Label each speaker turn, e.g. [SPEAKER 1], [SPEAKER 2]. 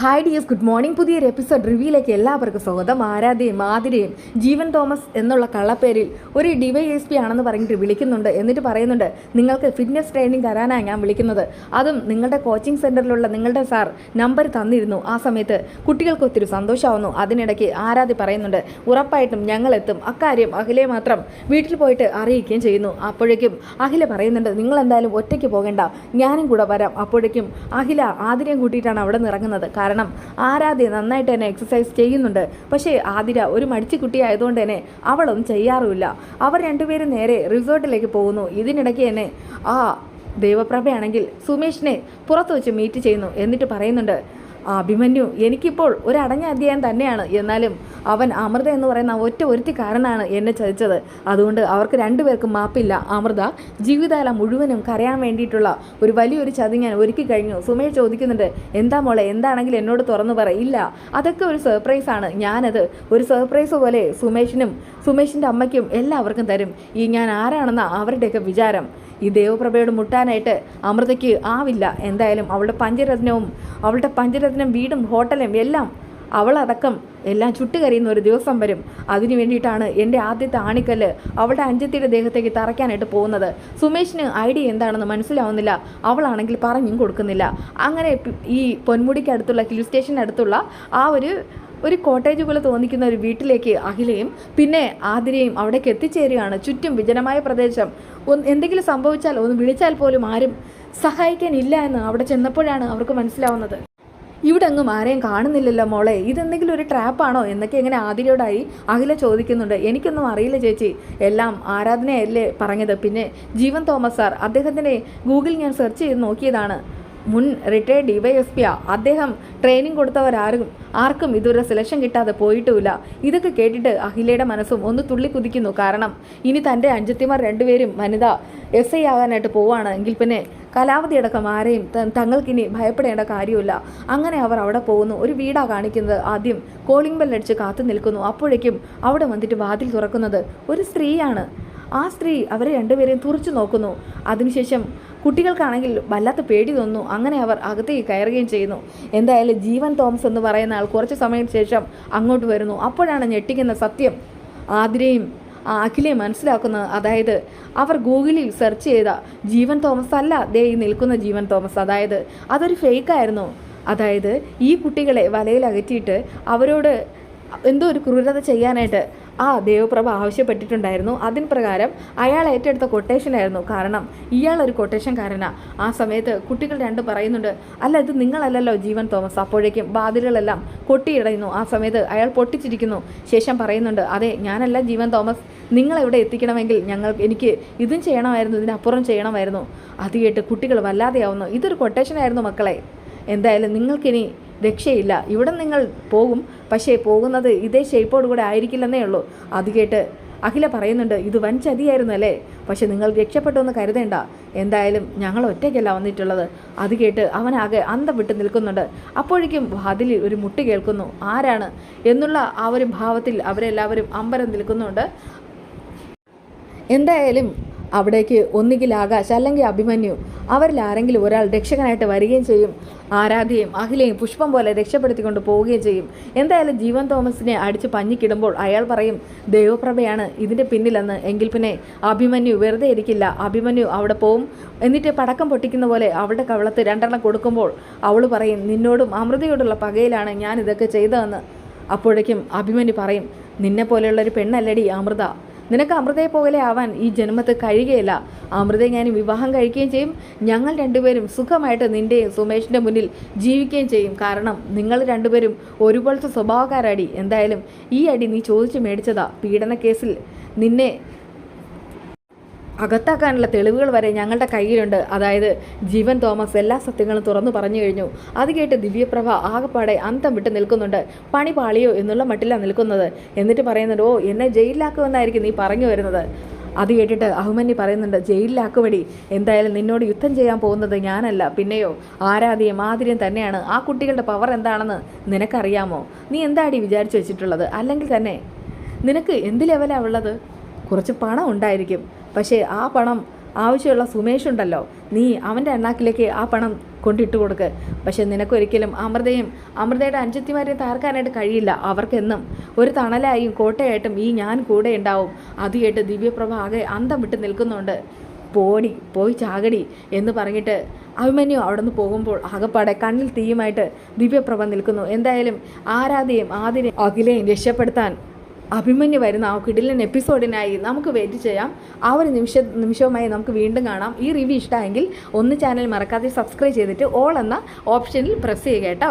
[SPEAKER 1] Hi dears good morning പുതിയൊരു episode റിവ്യൂയിലേക്ക് എല്ലാവർക്കും സ്വാഗതം. ആരാധ്യയും ആതിരയും ജീവൻ തോമസ് എന്നുള്ള കള്ളപ്പേരിൽ ഒരു ഡിവൈ എസ് പി ആണെന്ന് പറഞ്ഞിട്ട് വിളിക്കുന്നുണ്ട്. എന്നിട്ട് പറയുന്നുണ്ട് നിങ്ങൾക്ക് ഫിറ്റ്നസ് ട്രെയിനിങ് തരാനാണ് ഞാൻ വിളിക്കുന്നത്. അതും നിങ്ങളുടെ കോച്ചിങ് സെന്ററിലുള്ള നിങ്ങളുടെ സാർ നമ്പർ തന്നിരുന്നു. ആ സമയത്ത് കുട്ടികൾക്ക് ഒത്തിരി സന്തോഷമാവുന്നു. അതിനിടയ്ക്ക് ആരാധ്യ പറയുന്നുണ്ട് ഉറപ്പായിട്ടും ഞങ്ങളെത്തും. അക്കാര്യം അഖിലെ മാത്രം വീട്ടിൽ പോയിട്ട് അറിയിക്കുകയും ചെയ്യുന്നു. അപ്പോഴേക്കും അഖില പറയുന്നുണ്ട് നിങ്ങൾ എന്തായാലും ഒറ്റയ്ക്ക് പോകേണ്ട. ഞാനും കൂടെ വരാം. അപ്പോഴേക്കും അഖില ആതിരയും കൂട്ടിയിട്ടാണ് അവിടെ നിന്ന് ഇറങ്ങുന്നത്. കാരണം ആരാധ്യ നന്നായിട്ട് തന്നെ എക്സസൈസ് ചെയ്യുന്നുണ്ട്. പക്ഷേ ആതിര ഒരു മടിച്ചു കുട്ടിയായതുകൊണ്ട് തന്നെ അവളൊന്നും ചെയ്യാറുമില്ല. അവർ രണ്ടുപേരും നേരെ റിസോർട്ടിലേക്ക് പോകുന്നു. ഇതിനിടയ്ക്ക് തന്നെ ആ ദേവപ്രഭയാണെങ്കിൽ സുമേഷിനെ പുറത്ത് വെച്ച് മീറ്റ് ചെയ്യുന്നു എന്നിട്ട് പറയുന്നുണ്ട്. അഭിമന്യു എനിക്കിപ്പോൾ ഒരു അടഞ്ഞ അധ്യായം തന്നെയാണ്. എന്നാലും അവൻ അമൃത എന്ന് പറയുന്ന ഒറ്റ ഒരുത്തി കാരനാണ് എന്നെ ചതിച്ചത്. അതുകൊണ്ട് അവർക്ക് രണ്ടുപേർക്കും മാപ്പില്ല. അമൃത ജീവിതകാലം മുഴുവനും കരയാൻ വേണ്ടിയിട്ടുള്ള ഒരു വലിയൊരു ചതി ഞാൻ ഒരുക്കി കഴിഞ്ഞു. സുമേഷ് ചോദിക്കുന്നുണ്ട് എന്താ മോളെ എന്താണെങ്കിലും എന്നോട് തുറന്നു പറയില്ല അതൊക്കെ ഒരു സർപ്രൈസാണ് ഞാനത് ഒരു സർപ്രൈസ് പോലെ സുമേഷിനും സുമേഷിന്റെ അമ്മയ്ക്കും എല്ലാവർക്കും തരും. ഈ ഞാൻ ആരാണെന്ന അവരുടെയൊക്കെ വിചാരം. ഈ ദേവപ്രഭയോട് മുട്ടാനായിട്ട് അമൃതയ്ക്ക് ആവില്ല. എന്തായാലും അവളുടെ പഞ്ചരത്നവും അവളുടെ പഞ്ചരത്നം വീടും ഹോട്ടലും എല്ലാം അവളടക്കം എല്ലാം ചുട്ടുകരിയുന്ന ഒരു ദിവസം വരും. അതിനു വേണ്ടിയിട്ടാണ് എന്റെ ആദ്യത്തെ ആണിക്കല്ല് അവളുടെ അഞ്ചത്തിയുടെ ദേഹത്തേക്ക് തറയ്ക്കാനായിട്ട് പോകുന്നത്. സുമേഷിന് ഐഡിയ എന്താണെന്ന് മനസ്സിലാവുന്നില്ല. അവളാണെങ്കിൽ പറഞ്ഞും കൊടുക്കുന്നില്ല. അങ്ങനെ ഈ പൊന്മുടിക്കടുത്തുള്ള ഹിൽ സ്റ്റേഷനടുത്തുള്ള ആ ഒരു ഒരു കോട്ടേജ് പോലെ തോന്നിക്കുന്ന ഒരു വീട്ടിലേക്ക് അഖിലയും പിന്നെ ആതിരയും അവിടേക്ക് എത്തിച്ചേരുകയാണ്. ചുറ്റും വിജനമായ പ്രദേശം. ഒന്ന് എന്തെങ്കിലും സംഭവിച്ചാൽ ഒന്ന് വിളിച്ചാൽ പോലും ആരും സഹായിക്കാനില്ല എന്ന് അവിടെ ചെന്നപ്പോഴാണ് അവർക്ക് മനസ്സിലാവുന്നത്. ഇവിടെ അങ്ങും ആരെയും കാണുന്നില്ലല്ലോ മോളെ. ഇതെന്തെങ്കിലും ഒരു ട്രാപ്പാണോ എന്നൊക്കെ ഇങ്ങനെ ആതിരയോടായി അഖില ചോദിക്കുന്നുണ്ട്. എനിക്കൊന്നും അറിയില്ല ചേച്ചി. എല്ലാം ആരാധനയല്ലേ പറഞ്ഞത്. പിന്നെ ജീവൻ തോമസ് സാർ അദ്ദേഹത്തിനെ ഗൂഗിൾ ഞാൻ സെർച്ച് ചെയ്ത് നോക്കിയതാണ്. മുൻ റിട്ടയർഡ് ഡിവൈഎസ്പിയാ അദ്ദേഹം ട്രെയിനിങ് കൊടുത്തവരാരും ആർക്കും ഇതുവരെ സെലക്ഷൻ കിട്ടാതെ പോയിട്ടുമില്ല. ഇതൊക്കെ കേട്ടിട്ട് അഖിലയുടെ മനസ്സും ഒന്ന് തുള്ളി കുതിക്കുന്നു കാരണം ഇനി തന്റെ അഞ്ചത്തിമാർ രണ്ടുപേരും വനിത എസ് ഐ ആകാനായിട്ട് പോവാണ്. എങ്കിൽ പിന്നെ കലാവധി അടക്കം ആരെയും തങ്ങൾക്കിനി ഭയപ്പെടേണ്ട കാര്യമില്ല അങ്ങനെ അവർ അവിടെ പോകുന്നു. ഒരു വീടാ കാണിക്കുന്നത്. ആദ്യം കോളിംഗ് ബെല്ലടിച്ച് കാത്തു നിൽക്കുന്നു. അപ്പോഴേക്കും അവിടെ വന്നിട്ട് വാതിൽ തുറക്കുന്നത് ഒരു സ്ത്രീയാണ്. ആ സ്ത്രീ അവരെ രണ്ടുപേരെയും തുറച്ചു നോക്കുന്നു. അതിനുശേഷം കുട്ടികൾക്കാണെങ്കിൽ വല്ലാത്ത പേടി തോന്നുന്നു. അങ്ങനെ അവർ അകത്തേക്ക് കയറുകയും ചെയ്യുന്നു. എന്തായാലും ജീവൻ തോമസ് എന്ന് പറയുന്ന ആൾ കുറച്ച് സമയത്തിന് ശേഷം അങ്ങോട്ട് വരുന്നു. അപ്പോഴാണ് ഞെട്ടിക്കുന്ന സത്യം ആതിരയും ആ അഖിലയും മനസ്സിലാക്കുന്നത്. അതായത് അവർ ഗൂഗിളിൽ സെർച്ച് ചെയ്ത ജീവൻ തോമസ് അല്ല ദേ നിൽക്കുന്ന ജീവൻ തോമസ്. അതായത് അതൊരു ഫേക്കായിരുന്നു അതായത് ഈ കുട്ടികളെ വലയിൽ അകറ്റിയിട്ട് അവരോട് എന്തോ ഒരു ക്രൂരത ചെയ്യാനായിട്ട് ആ ദേവപ്രഭ ആവശ്യപ്പെട്ടിട്ടുണ്ടായിരുന്നു. അതിന് പ്രകാരം അയാൾ ഏറ്റെടുത്ത കൊട്ടേഷനായിരുന്നു കാരണം ഇയാൾ ഒരു കൊട്ടേഷൻകാരനാ ആ സമയത്ത് കുട്ടികൾ രണ്ട് പറയുന്നുണ്ട് അല്ല ഇത് നിങ്ങളല്ലല്ലോ ജീവൻ തോമസ്. അപ്പോഴേക്കും ബാധിലുകളെല്ലാം കൊട്ടിയിടയുന്നു ആ സമയത്ത് അയാൾ പൊട്ടിച്ചിരിക്കുന്നു. ശേഷം പറയുന്നുണ്ട് അതെ ഞാനല്ല ജീവൻ തോമസ്. നിങ്ങളെവിടെ എത്തിക്കണമെങ്കിൽ ഞങ്ങൾ എനിക്ക് ഇതും ചെയ്യണമായിരുന്നു ഇതിനപ്പുറം ചെയ്യണമായിരുന്നു. അത് കേട്ട് കുട്ടികൾ വല്ലാതെയാവുന്നു. ഇതൊരു കൊട്ടേഷനായിരുന്നു മക്കളെ. എന്തായാലും നിങ്ങൾക്കിനി രക്ഷയില്ല. ഇവിടെ നിങ്ങൾ പോകും. പക്ഷേ പോകുന്നത് ഇതേ ഷേപ്പോട് കൂടെ ആയിരിക്കില്ലെന്നേ ഉള്ളൂ. അത് കേട്ട് അഖില പറയുന്നുണ്ട് ഇത് വൻ ചതിയായിരുന്നു അല്ലേ? പക്ഷെ നിങ്ങൾ രക്ഷപ്പെട്ടു എന്ന് കരുതേണ്ട. എന്തായാലും ഞങ്ങൾ ഒറ്റയ്ക്കല്ല വന്നിട്ടുള്ളത്. അത് കേട്ട് അവനാകെ അന്തം വിട്ട് നിൽക്കുന്നുണ്ട്. അപ്പോഴേക്കും വാതിലിൽ ഒരു മുട്ടി കേൾക്കുന്നു. ആരാണ്? എന്നുള്ള ആ ഒരു ഭാവത്തിൽ അവരെല്ലാവരും അമ്പരം നിൽക്കുന്നുണ്ട്. എന്തായാലും അവിടേക്ക് ഒന്നുകിൽ ആകാശ് അല്ലെങ്കിൽ അഭിമന്യു. അവരിൽ ആരെങ്കിലും ഒരാൾ രക്ഷകനായിട്ട് വരികയും ചെയ്യും. ആരാധ്യയും അഖിലയും പുഷ്പം പോലെ രക്ഷപ്പെടുത്തിക്കൊണ്ട് പോവുകയും ചെയ്യും. എന്തായാലും ജീവൻ തോമസിനെ അടിച്ച് പഞ്ഞിക്കിടുമ്പോൾ അയാൾ പറയും ദൈവപ്രഭയാണ് ഇതിന്റെ പിന്നിലെന്ന്. എങ്കിൽ പിന്നെ അഭിമന്യു വെറുതെ ഇരിക്കില്ല. അഭിമന്യു അവിടെ പോവും. എന്നിട്ട് പടക്കം പൊട്ടിക്കുന്ന പോലെ അവളുടെ കവളത്ത് രണ്ടെണ്ണം കൊടുക്കുമ്പോൾ അവൾ പറയും നിന്നോടും അമൃതയോടുള്ള പകയിലാണ് ഞാൻ ഇതൊക്കെ ചെയ്തതെന്ന്. അപ്പോഴേക്കും അഭിമന്യു പറയും നിന്നെ പോലെയുള്ളൊരു പെണ്ണല്ലടി അമൃത. നിനക്ക് അമൃതയെ പോലെ ആവാൻ ഈ ജന്മത്ത് കഴിയുകയില്ല. അമൃതയെ ഞാൻ വിവാഹം കഴിക്കുകയും ചെയ്യും. ഞങ്ങൾ രണ്ടുപേരും സുഖമായിട്ട് നിന്റെയും സുമേഷിന്റെ മുന്നിൽ ജീവിക്കുകയും ചെയ്യും. കാരണം നിങ്ങൾ രണ്ടുപേരും ഒരുപോലത്തെ സ്വഭാവക്കാരടി. എന്തായാലും ഈ അടി നീ ചോദിച്ചു മേടിച്ചതാ. പീഡന കേസിൽ നിന്നെ അകത്താക്കാനുള്ള തെളിവുകൾ വരെ ഞങ്ങളുടെ കയ്യിലുണ്ട്. അതായത് ജീവൻ തോമസ് എല്ലാ സത്യങ്ങളും തുറന്നു പറഞ്ഞു കഴിഞ്ഞു. അത് കേട്ട് ദിവ്യപ്രഭ ആകപ്പാടെ അന്തം വിട്ട് നിൽക്കുന്നുണ്ട്. പണി പാളിയോ എന്നുള്ള മട്ടിലാണ് നിൽക്കുന്നത്. എന്നിട്ട് പറയുന്നുണ്ട് ഓ എന്നെ ജയിലിലാക്കുമെന്നായിരിക്കും നീ പറഞ്ഞു വരുന്നത്. അത് കേട്ടിട്ട് അഹുമന്യ പറയുന്നുണ്ട് ജയിലിലാക്കുവടി എന്തായാലും നിന്നോട് യുദ്ധം ചെയ്യാൻ പോകുന്നത് ഞാനല്ല. പിന്നെയോ ആരാധ്യം മാതിരിയും തന്നെയാണ്. ആ കുട്ടികളുടെ പവർ എന്താണെന്ന് നിനക്കറിയാമോ? നീ എന്താടി വിചാരിച്ചു വെച്ചിട്ടുള്ളത്? അല്ലെങ്കിൽ തന്നെ. നിനക്ക് എന്ത് ലെവലാണ് ഉള്ളത്? കുറച്ച് പണം ഉണ്ടായിരിക്കും. പക്ഷേ ആ പണം ആവശ്യമുള്ള സുമേഷ് ഉണ്ടല്ലോ. നീ അവന്റെ എണ്ണാക്കിലേക്ക് ആ പണം കൊണ്ടിട്ട് കൊടുക്ക്. പക്ഷേ നിനക്കൊരിക്കലും അമൃതയും അമൃതയുടെ അഞ്ചത്തിമാരെയും താർക്കാനായിട്ട് കഴിയില്ല. അവർക്കെന്നും ഒരു തണലായും കോട്ടയായിട്ടും ഈ ഞാൻ കൂടെ ഉണ്ടാവും. അത് കേട്ട് ദിവ്യപ്രഭ ആകെ അന്തം വിട്ട് നിൽക്കുന്നുണ്ട്. പോടി പോയി ചാകടി എന്ന് പറഞ്ഞിട്ട് അഭിമന്യു അവിടെ നിന്ന് പോകുമ്പോൾ ആകപ്പാടെ കണ്ണിൽ തീയുമായിട്ട് ദിവ്യപ്രഭ നിൽക്കുന്നു. എന്തായാലും ആരാധയും ആദിനെ അഖിലയും രക്ഷപ്പെടുത്താൻ അഭിമന്യു വരുന്ന ആ കിടിലൻ എപ്പിസോഡിനായി നമുക്ക് വെയിറ്റ് ചെയ്യാം. ആ ഒരു നിമിഷ നിമിഷവുമായി നമുക്ക് വീണ്ടും കാണാം. ഈ റിവ്യൂ ഇഷ്ടമായെങ്കിൽ ഒന്ന് ചാനൽ മറക്കാതെ സബ്സ്ക്രൈബ് ചെയ്തിട്ട് ഓൾ എന്ന ഓപ്ഷനിൽ പ്രസ് ചെയ്യുക കേട്ടോ.